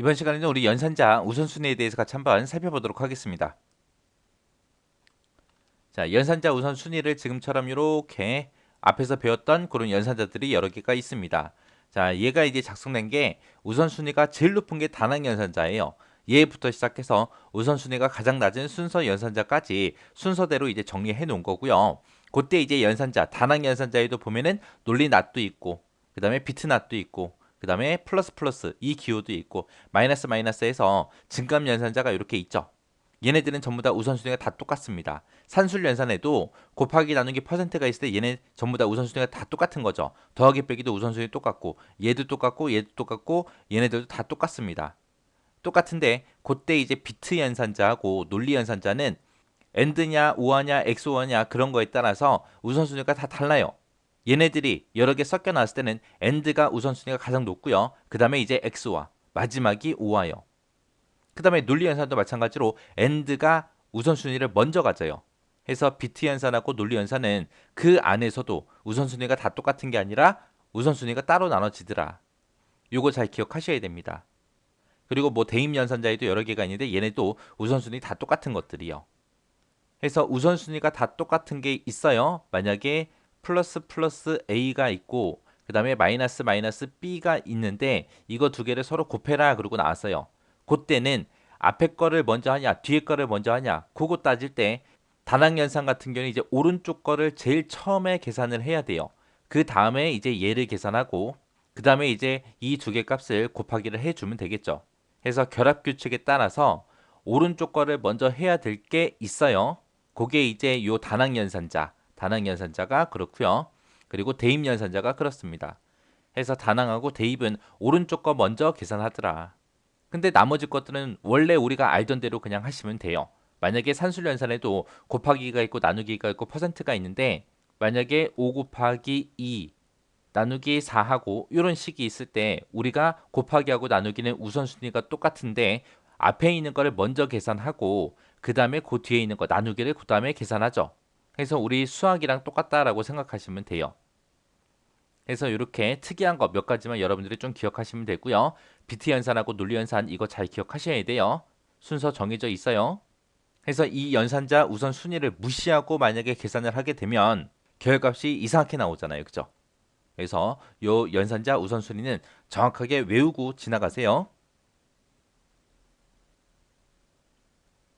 이번 시간에는 우리 연산자 우선순위에 대해서 같이 한번 살펴보도록 하겠습니다. 자, 연산자 우선순위를 지금처럼 이렇게 앞에서 배웠던 그런 연산자들이 여러 개가 있습니다. 자, 얘가 이제 작성된 게 우선순위가 제일 높은 게 단항 연산자예요. 얘부터 시작해서 우선순위가 가장 낮은 순서 연산자까지 순서대로 이제 정리해 놓은 거고요. 그때 이제 연산자, 단항 연산자에도 보면은 논리 낫도 있고, 그 다음에 비트 낫도 있고, 그 다음에 플러스 플러스 이 기호도 있고, 마이너스 마이너스에서 증감 연산자가 이렇게 있죠. 얘네들은 전부 다 우선순위가 다 똑같습니다. 산술 연산에도 곱하기 나누기 퍼센트가 있을 때 얘네 전부 다 우선순위가 다 똑같은 거죠. 더하기 빼기도 우선순위 똑같고 얘도 똑같고 얘도 똑같고 얘네들도 다 똑같습니다. 똑같은데 그때 이제 비트 연산자하고 논리 연산자는 엔드냐 우하냐 엑소어냐 그런 거에 따라서 우선순위가 다 달라요. 얘네들이 여러 개 섞여 나왔을 때는 엔드가 우선순위가 가장 높고요. 그 다음에 이제 엑소와 마지막이 오와요. 그 다음에 논리 연산도 마찬가지로 엔드가 우선순위를 먼저 가져요. 해서 비트 연산하고 논리 연산은 그 안에서도 우선순위가 다 똑같은 게 아니라 우선순위가 따로 나눠지더라. 요거 잘 기억하셔야 됩니다. 그리고 뭐 대입 연산자에도 여러 개가 있는데 얘네도 우선순위 다 똑같은 것들이요. 해서 우선순위가 다 똑같은 게 있어요. 만약에 플러스 플러스 A가 있고 그 다음에 마이너스 마이너스 B가 있는데 이거 두 개를 서로 곱해라 그러고 나왔어요. 그때는 앞에 거를 먼저 하냐 뒤에 거를 먼저 하냐 그거 따질 때 단항연산 같은 경우는 이제 오른쪽 거를 제일 처음에 계산을 해야 돼요. 그 다음에 이제 얘를 계산하고 그 다음에 이제 이 두 개 값을 곱하기를 해주면 되겠죠. 해서 결합 규칙에 따라서 오른쪽 거를 먼저 해야 될 게 있어요. 그게 이제 요 단항연산자, 단항연산자가 그렇고요. 그리고 대입 연산자가 그렇습니다. 해서 단항하고 대입은 오른쪽 거 먼저 계산하더라. 근데 나머지 것들은 원래 우리가 알던 대로 그냥 하시면 돼요. 만약에 산술 연산에도 곱하기가 있고 나누기가 있고 퍼센트가 있는데 만약에 5 곱하기 2 나누기 4하고 이런 식이 있을 때 우리가 곱하기하고 나누기는 우선순위가 똑같은데 앞에 있는 거를 먼저 계산하고 그 다음에 그 뒤에 있는 거 나누기를 그 다음에 계산하죠. 그래서 우리 수학이랑 똑같다라고 생각하시면 돼요. 그래서 이렇게 특이한 거몇 가지만 여러분들이 좀 기억하시면 되고요. 비트 연산하고 논리 연산 이거 잘 기억하셔야 돼요. 순서 정해져 있어요. 그래서 이 연산자 우선 순위를 무시하고 만약에 계산을 하게 되면 결값이 이상하게 나오잖아요. 그죠? 그래서 요 연산자 우선 순위는 정확하게 외우고 지나가세요.